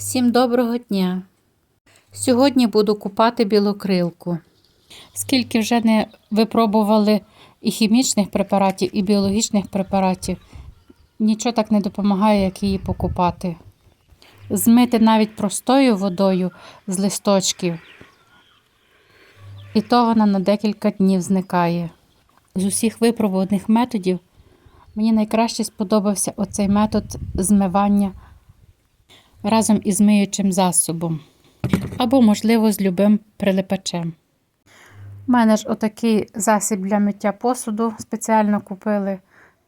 Всім доброго дня! Сьогодні буду купати білокрилку. Скільки вже не випробували і хімічних препаратів, і біологічних препаратів, нічого так не допомагає, як її покупати. Змити навіть простою водою з листочків, і то вона на декілька днів зникає. З усіх випробуваних методів мені найкраще сподобався оцей метод змивання разом із миючим засобом. Або, можливо, з любим прилипачем. У мене ж отакий засіб для миття посуду. Спеціально купили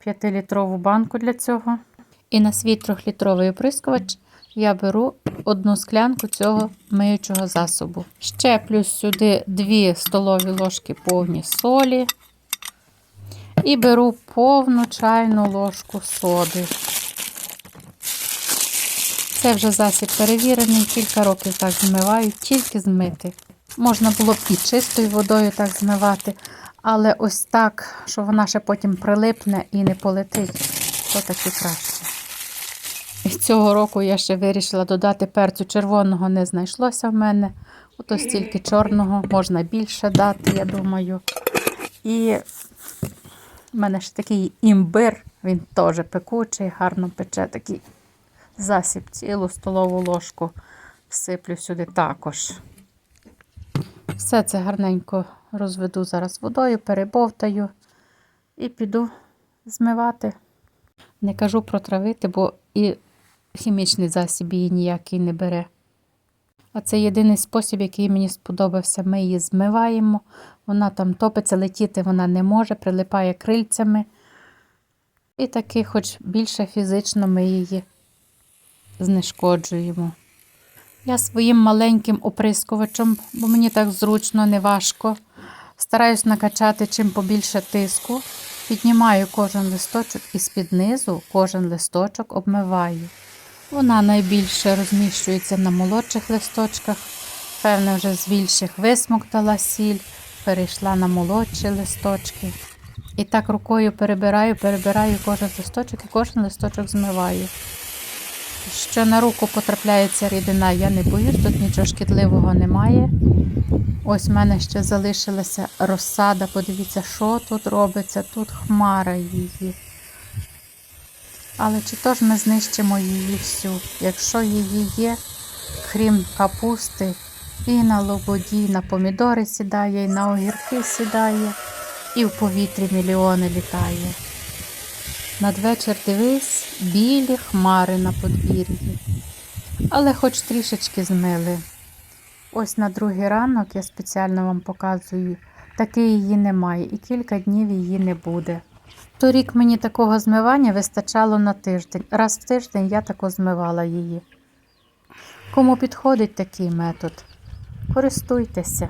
5-літрову банку для цього. І на свій 3-літровий оприскувач я беру одну склянку цього миючого засобу. Ще плюс сюди 2 столові ложки повні солі. І беру повну чайну ложку соди. Це вже засіб перевірений, кілька років так змиваю, тільки змити. Можна було б і чистою водою так змивати, але ось так, що вона ще потім прилипне і не полетить, то таки краще. І цього року я ще вирішила додати перцю червоного, не знайшлося в мене. Ото стільки чорного, можна більше дати, я думаю. І в мене ще такий імбир, він теж пекучий, гарно пече такий засіб, цілу столову ложку всиплю сюди також. Все це гарненько розведу зараз водою, перебовтаю і піду змивати. Не кажу протравити, бо і хімічний засіб її ніякий не бере. А це єдиний спосіб, який мені сподобався. Ми її змиваємо, вона там топиться, летіти вона не може, прилипає крильцями. І таки, хоч більше фізично ми її знешкоджуємо. Я своїм маленьким оприскувачем, бо мені так зручно, не важко. Стараюсь накачати чим побільше тиску. Піднімаю кожен листочок і з-під низу кожен листочок обмиваю. Вона найбільше розміщується на молодших листочках. Певне, вже з більших висмоктала сіль, перейшла на молодші листочки. І так рукою перебираю, перебираю кожен листочок і кожен листочок змиваю. Що на руку потрапляється рідина, я не боюсь, тут нічого шкідливого немає. Ось в мене ще залишилася розсада. Подивіться, що тут робиться, тут хмара її. Але чи то ж ми знищимо її всю? Якщо її є, крім капусти, і на лободі, і на помідори сідає, і на огірки сідає, і в повітрі мільйони літає. Надвечір дивись, білі хмари на подвір'ї. Але хоч трішечки змили. Ось на другий ранок я спеціально вам показую, таки її немає, і кілька днів її не буде. Торік мені такого змивання вистачало на тиждень. Раз в тиждень я тако змивала її. Кому підходить такий метод, користуйтеся.